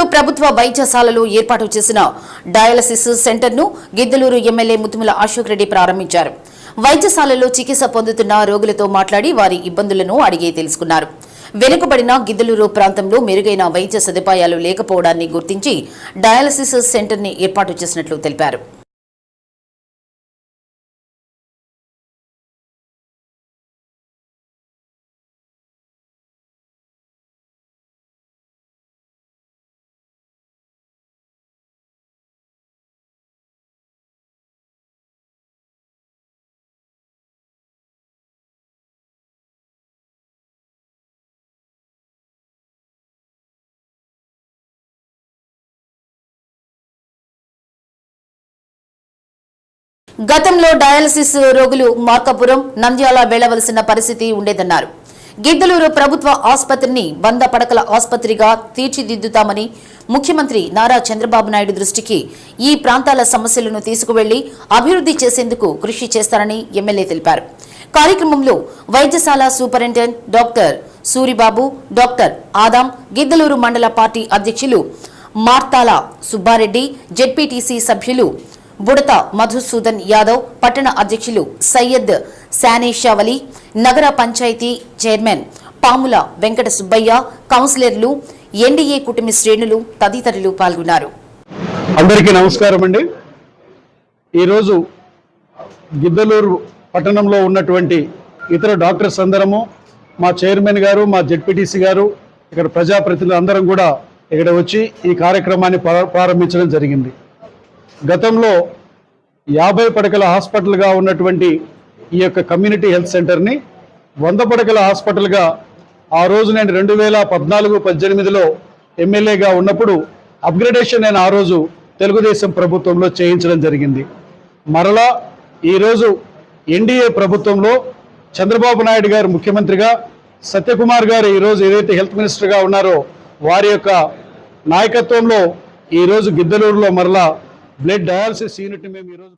గిద్దలూరు ప్రభుత్వ వైద్యశాలలో ఏర్పాటు చేసిన డయాలసిస్ సెంటర్ను గిద్దలూరు ఎమ్మెల్యే ముతుముల అశోక్ రెడ్డి ప్రారంభించారు. వైద్యశాలలో చికిత్స పొందుతున్న రోగులతో మాట్లాడి వారి ఇబ్బందులను అడిగి తెలుసుకున్నారు. వెనుకబడిన గిద్దలూరు ప్రాంతంలో మెరుగైన వైద్య సదుపాయాలు లేకపోవడాన్ని గుర్తించి డయాలసిస్ సెంటర్ని ఏర్పాటు చేసినట్లు తెలిపారు. గతంలో డయాలసిస్ రోగులు మార్కాపురం నంద్యాల వెళ్ళవలసిన పరిస్థితి ఉండేదన్నారు. గిద్దలూరు ప్రభుత్వ ఆసుపత్రిని వంద పడకల ఆసుపత్రిగా తీర్చిదిద్దుతామని ముఖ్యమంత్రి నారా చంద్రబాబు నాయుడు దృష్టికి ఈ ప్రాంతాల సమస్యలను తీసుకువెళ్ళి అభివృద్ధి చేసేందుకు కృషి చేస్తారని ఎమ్మెల్యే తెలిపారు. కార్యక్రమంలో వైద్యశాల superintendent doctor Suribabu doctor Adam Giddalur మండల పార్టీ అధ్యక్షులు మార్తాల సుబ్బారెడ్డి జెడ్పీటీసీ సభ్యులు బుడత మధుసూదన్ యాదవ్ పట్టణ అధ్యక్షులు సయ్యద్ శానేషావలి నగర పంచాయతీ చైర్మన్ పాముల వెంకట సుబ్బయ్య కౌన్సిలర్లు ఎన్డీఏ కుటుంబ శ్రేణులు తదితరులు పాల్గొన్నారు. అందరికీ నమస్కారం అండి. ఈరోజు గిద్దలూరు పట్టణంలో ఉన్నటువంటి ఇతర డాక్టర్స్ అందరము మా చైర్మన్ గారు మా జెడ్పీటీసీ గారు ఇక్కడ ప్రజాప్రతినిధులు అందరం కూడా ఇక్కడ వచ్చి ఈ కార్యక్రమాన్ని ప్రారంభించడం జరిగింది. గతంలో యాభై పడకల హాస్పిటల్గా ఉన్నటువంటి ఈ యొక్క కమ్యూనిటీ హెల్త్ సెంటర్ని వంద పడకల హాస్పిటల్గా ఆ రోజు నేను రెండు వేల పద్నాలుగు పద్దెనిమిదిలో ఎమ్మెల్యేగా ఉన్నప్పుడు అప్గ్రేడేషన్ నేను ఆ రోజు తెలుగుదేశం ప్రభుత్వంలో చేయించడం జరిగింది. మరలా ఈరోజు ఎన్డీఏ ప్రభుత్వంలో చంద్రబాబు నాయుడు గారు ముఖ్యమంత్రిగా సత్యకుమార్ గారు ఈరోజు ఏదైతే హెల్త్ మినిస్టర్గా ఉన్నారో వారి యొక్క నాయకత్వంలో ఈరోజు గిద్దలూరులో మరలా బ్లడ్ డయాలసిస్ యూనిట్ మేము ఈరోజు